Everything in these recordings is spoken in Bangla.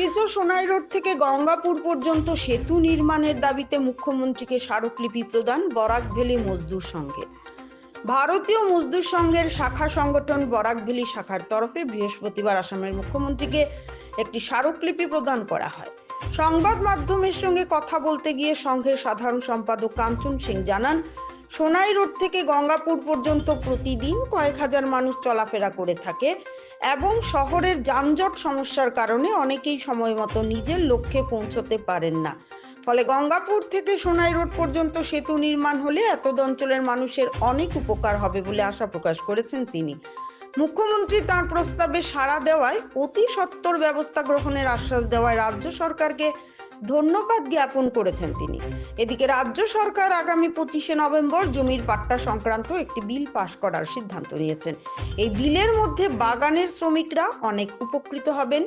শিলচর সোনাই রোড থেকে গঙ্গাপুর পর্যন্ত সেতু নির্মাণের দাবিতে মুখ্যমন্ত্রীকে স্মারকলিপি প্রদান বরাক ভ্যালি মজদুর সংঘে। ভারতীয় মজদুর সংঘের শাখা সংগঠন বরাক ভ্যালি শাখার তরফে বৃহস্পতিবার আসামের মুখ্যমন্ত্রীকে একটি স্মারকলিপি প্রদান করা হয়। সংবাদ মাধ্যমের সঙ্গে কথা বলতে গিয়ে সংঘের সাধারণ সম্পাদক কাঞ্চন সিং জানান সোনাই রোড থেকে গঙ্গাপুর পর্যন্ত প্রতিদিন কয়েক হাজার মানুষ চলাফেরা করে থাকে এবং শহরের যানজট সমস্যার কারণে অনেকেই সময় মতো নিজের লক্ষ্যে পৌঁছতে পারেন না। ফলে গঙ্গাপুর থেকে সোনাই রোড পর্যন্ত সেতু নির্মাণ হলে এতদ অঞ্চলের মানুষের অনেক উপকার হবে বলে আশা প্রকাশ করেছেন তিনি। মুখ্যমন্ত্রী তার প্রস্তাবে সাড়া দেওয়ায় অতি সত্বর ব্যবস্থা গ্রহণের আশ্বাস দেওয়ায় রাজ্য সরকারকে ধন্যবাদ জ্ঞাপন করেছেন তিনি। এদিকে রাজ্য সরকার আগামী পঁচিশে নভেম্বর জমির পাট্টা সংক্রান্ত একটি বিল পাশ করার সিদ্ধান্ত নিয়েছেন। এই বিলের মধ্যে বাগানের শ্রমিকরা অনেক উপকৃত হবেন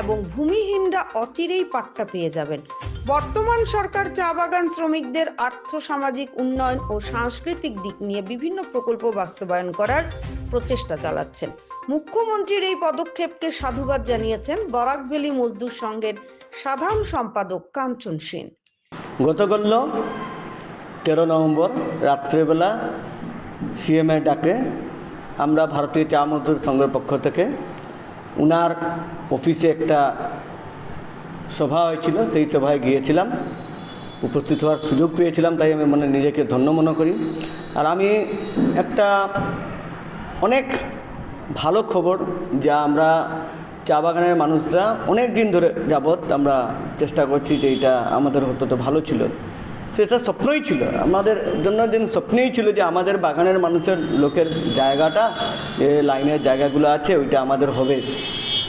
এবং ভূমিহীনরা অচিরেই পাট্টা পেয়ে যাবেন। বর্তমান সরকার চা বাগান শ্রমিকদের আর্থসামাজিক উন্নয়ন ও সাংস্কৃতিক দিক নিয়ে বিভিন্ন প্রকল্প বাস্তবায়ন করার প্রচেষ্টা চালাচ্ছেন। মুখ্যমন্ত্রীর এই পদক্ষেপকে সাধুবাদ জানিয়েছেন বরাক ভ্যালি মজদুর সংঘের সাধারণ সম্পাদক কাঞ্চন সেন। গতকাল তেরো নভেম্বর রাত্রেবেলা সিএমএ ডাকে আমরা ভারতীয় চা মজদুর সংঘের পক্ষ থেকে। উনার অফিসে একটা সভা হয়েছিল, সেই সভায় গিয়েছিলাম। উপস্থিত হওয়ার সুযোগ পেয়েছিলাম, তাই আমি মানে নিজেকে ধন্য মনে করি। আর আমি একটা অনেক ভালো খবর যা আমরা চা বাগানের মানুষরা অনেক দিন ধরে যাবৎ আমরা চেষ্টা করছি যে এটা আমাদের হতো তো ভালো ছিল। সেটা স্বপ্নই ছিল। আমাদের জন্য দিন স্বপ্নই ছিল যে আমাদের বাগানের মানুষের লোকের জায়গাটা, যে লাইনের জায়গাগুলো আছে, ওইটা আমাদের হবে।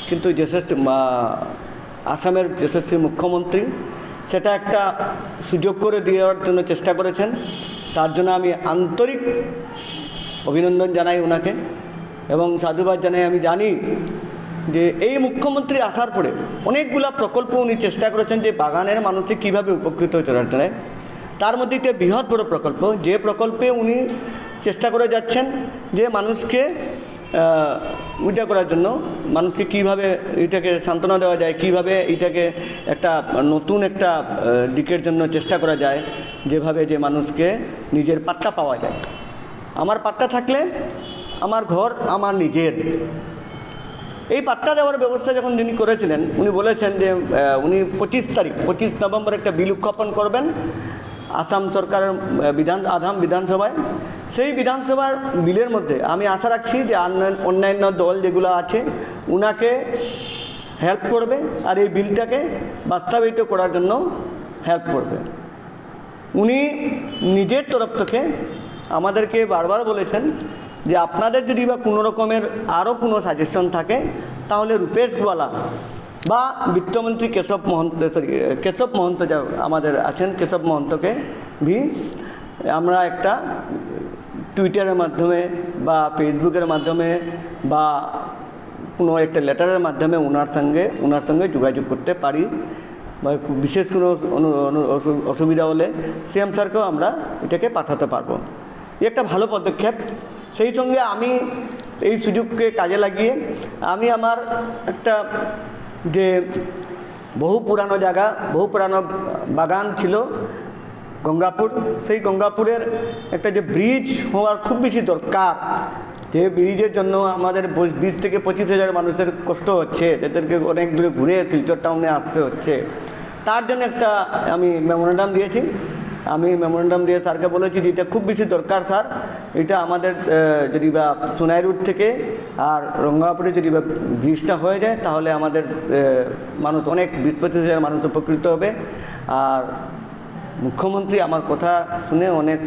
কিন্তু যশস্বী আসামের যশস্বী মুখ্যমন্ত্রী সেটা একটা সুযোগ করে দেওয়ার জন্য চেষ্টা করেছেন। তার জন্য আমি আন্তরিক অভিনন্দন জানাই ওনাকে। এবং সাধুবাদ জানাই, আমি জানি যে এই মুখ্যমন্ত্রী আসার পরে অনেকগুলা প্রকল্প উনি চেষ্টা করেছেন যে বাগানের মানুষকে কীভাবে উপকৃত হতে পারে তার মধ্যে একটা বৃহৎ বড় প্রকল্প, যে প্রকল্পে উনি চেষ্টা করে যাচ্ছেন যে মানুষকে ওইটা করার জন্য, মানুষকে কীভাবে এটাকে সান্ত্বনা দেওয়া যায়, কীভাবে এটাকে একটা নতুন একটা দিকের জন্য চেষ্টা করা যায়, যেভাবে যে মানুষকে নিজের পাট্টা পাওয়া যায়। আমার পাট্টা থাকলে আমার ঘর, আমার নিজের। এই পাট্টা দেওয়ার ব্যবস্থা যখন তিনি করেছিলেন, উনি বলেছেন যে উনি পঁচিশ তারিখ, পঁচিশ নভেম্বর একটা বিল উত্থাপন করবেন আসাম সরকারের বিধান, আসাম বিধানসভায়। সেই বিধানসভার বিলের মধ্যে আমি আশা রাখছি যে অন্যান্য দল যেগুলো আছে, উনাকে হেল্প করবে আর এই বিলটাকে বাস্তবায়িত করার জন্য হেল্প করবে। উনি নিজের তরফ থেকে আমাদেরকে বারবার বলেছেন যে আপনাদের যদি বা কোনো রকমের আরও কোনো সাজেশন থাকে, তাহলে রূপেশওয়ালা বা বিত্তমন্ত্রী কেশব মহন্ত সরি কেশব মহন্ত যা আমাদের আছেন, কেশব মহন্তকে ভি, আমরা একটা টুইটারের মাধ্যমে বা ফেসবুকের মাধ্যমে বা কোনো একটা লেটারের মাধ্যমে ওনার সঙ্গে ওনার সঙ্গে যোগাযোগ করতে পারি। বা বিশেষ কোনো অসুবিধা হলে সিএম স্যারকেও আমরা এটাকে পাঠাতে পারব। একটা ভালো পদক্ষেপ। সেই সঙ্গে আমি এই সুযোগকে কাজে লাগিয়ে আমি আমার একটা যে বহু পুরানো জায়গা, বহু পুরানো বাগান ছিল গঙ্গাপুর, সেই গঙ্গাপুরের একটা যে ব্রিজ হওয়ার খুব বেশি দরকার। যে ব্রিজের জন্য আমাদের বিশ থেকে পঁচিশ হাজার মানুষের কষ্ট হচ্ছে এদেরকে অনেক দূরে ঘুরে শিলচর টাউনে আসতে হচ্ছে। তার জন্য একটা আমি মেমোরেন্ডাম দিয়েছি। আমি মেমোরেন্ডাম দিয়ে স্যারকে বলেছি যে এটা খুব বেশি দরকার, স্যার। এটা আমাদের যদি বা সোনাই রুট থেকে আর রঙ্গাপুরে যদি বা ব্রিজটা হয়ে যায়, তাহলে আমাদের মানুষ অনেক হাজার মানুষ উপকৃত হবে। আর মুখ্যমন্ত্রী আমার কথা শুনে অনেক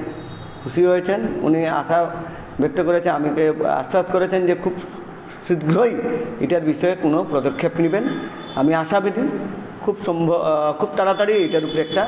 খুশি হয়েছেন। উনি আশা ব্যক্ত করেছেন আমাকে আশ্বাস করেছেন যে খুব শীঘ্রই এটার বিষয়ে কোনো পদক্ষেপ নেবেন। আমি আশাবাদী, খুব সম্ভব খুব তাড়াতাড়ি এটার উপরে একটা